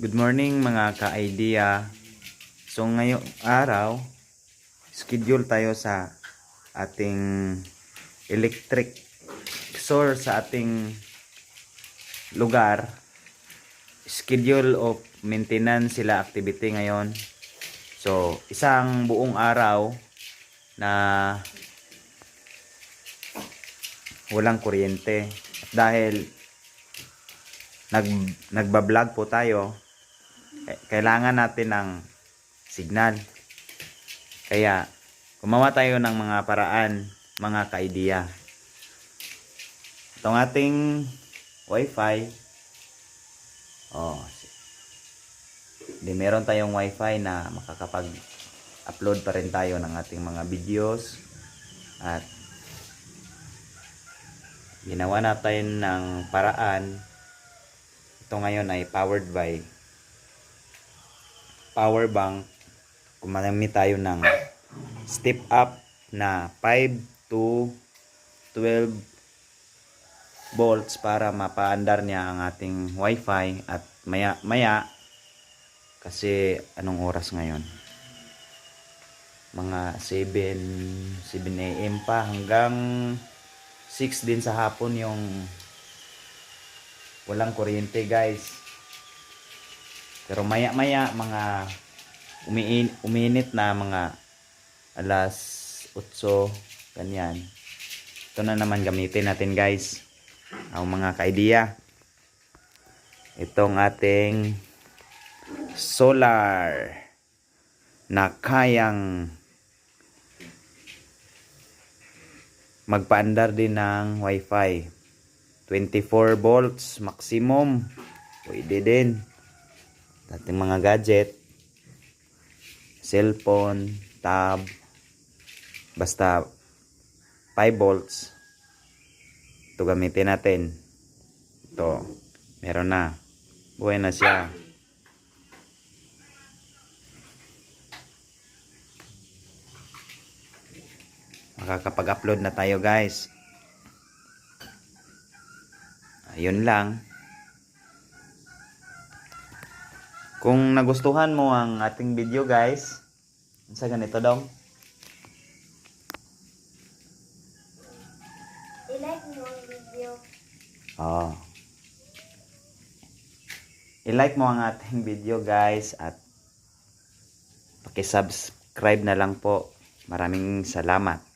Good morning mga ka-idea. So ngayong araw, schedule tayo sa ating electric source sa ating lugar. Schedule of maintenance sila activity ngayon. So, isang buong araw na walang kuryente. Dahil nag nagba-vlog po tayo, kailangan natin ng signal. Kaya gumawa tayo ng mga paraan, mga ka-idea. Itong ating wifi, oh, di meron tayong wifi na makakapag-upload pa rin tayo ng ating mga videos at ginawa natin ng paraan ito ngayon ay powered by power bank gumagamit tayo ng step up na 5 to 12 volts para mapaandar niya ang ating wifi at maya maya kasi anong oras ngayon? Mga 7 7 AM pa hanggang 6 din sa hapon yung walang kuryente guys pero maya maya mga umiin, uminit na mga alas 8 ganyan. Ito na naman gamitin natin guys. Ang mga ka-idea. Itong ating solar na kayang magpaandar din ng wifi. 24 volts maximum. Pwede din ating mga gadget cellphone tab basta 5 volts ito gamitin natin. Ito meron na. Buhay na siya. Makakapag-upload na tayo guys. Ayun lang kung nagustuhan mo ang ating video guys sa ganito daw I-like mo ang video. oh. i-like mo ang ating video guys at pakisubscribe na lang po maraming salamat